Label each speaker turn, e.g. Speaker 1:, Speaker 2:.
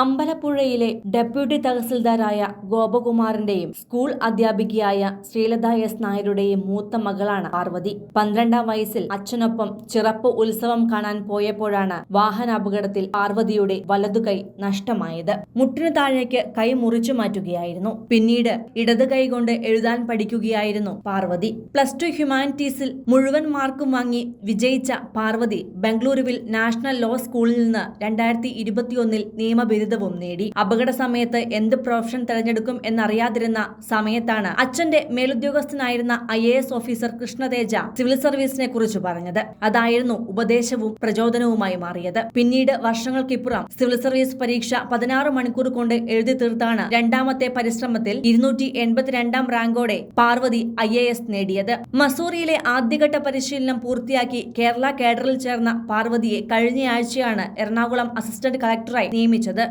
Speaker 1: അമ്പലപ്പുഴയിലെ deputy തഹസിൽദാരായ ഗോപകുമാറിന്റെയും school അധ്യാപികയായ Sreelatha S നായരുടെയും മൂത്ത മകളാണ് പാർവതി. പന്ത്രണ്ടാം വയസ്സിൽ അച്ഛനൊപ്പം ചിറപ്പ് ഉത്സവം കാണാൻ പോയപ്പോഴാണ് വാഹനാപകടത്തിൽ പാർവതിയുടെ വലതുകൈ നഷ്ടമായത്. മുട്ടിനു താഴേക്ക് കൈ മുറിച്ചു മാറ്റുകയായിരുന്നു. പിന്നീട് ഇടത് കൈ കൊണ്ട് എഴുതാൻ പഠിക്കുകയായിരുന്നു പാർവതി. പ്ലസ് ടു ഹ്യൂമാനിറ്റീസിൽ മുഴുവൻ മാർക്കും വാങ്ങി വിജയിച്ച പാർവതി ബംഗളൂരുവിൽ നാഷണൽ ലോ സ്കൂളിൽ നിന്ന് രണ്ടായിരത്തി ഇരുപത്തിയൊന്നിൽ നിയമബിരുദവും നേടി. അപകട സമയത്ത് എന്ത് പ്രൊഫഷൻ തെരഞ്ഞെടുക്കും എന്നറിയാതിരുന്ന സമയത്താണ് അച്ഛന്റെ മേലുദ്യോഗസ്ഥനായിരുന്ന I A S officer Krishnateja civil സർവീസിനെ കുറിച്ച് പറഞ്ഞത്. അതായിരുന്നു ഉപദേശവും പ്രചോദനവുമായി മാറിയത്. പിന്നീട് വർഷങ്ങൾക്കിപ്പുറം സിവിൽ സർവീസ് പരീക്ഷ പതിനാറ് മണിക്കൂർ കൊണ്ട് എഴുതി തീർത്താണ് രണ്ടാമത്തെ പരിശ്രമത്തിൽ ഇരുന്നൂറ്റി എൺപത്തിരണ്ടാം റാങ്കോടെ പാർവതി ഐ എ എസ് നേടിയത്. മസൂറിയിലെ ആദ്യഘട്ട പരിശീലനം പൂർത്തിയാക്കി കേരള കേഡറിൽ ചേർന്ന പാർവതിയെ കഴിഞ്ഞയാഴ്ചയാണ് എറണാകുളം അസിസ്റ്റന്റ് കളക്ടറായി നിയമിച്ചത്.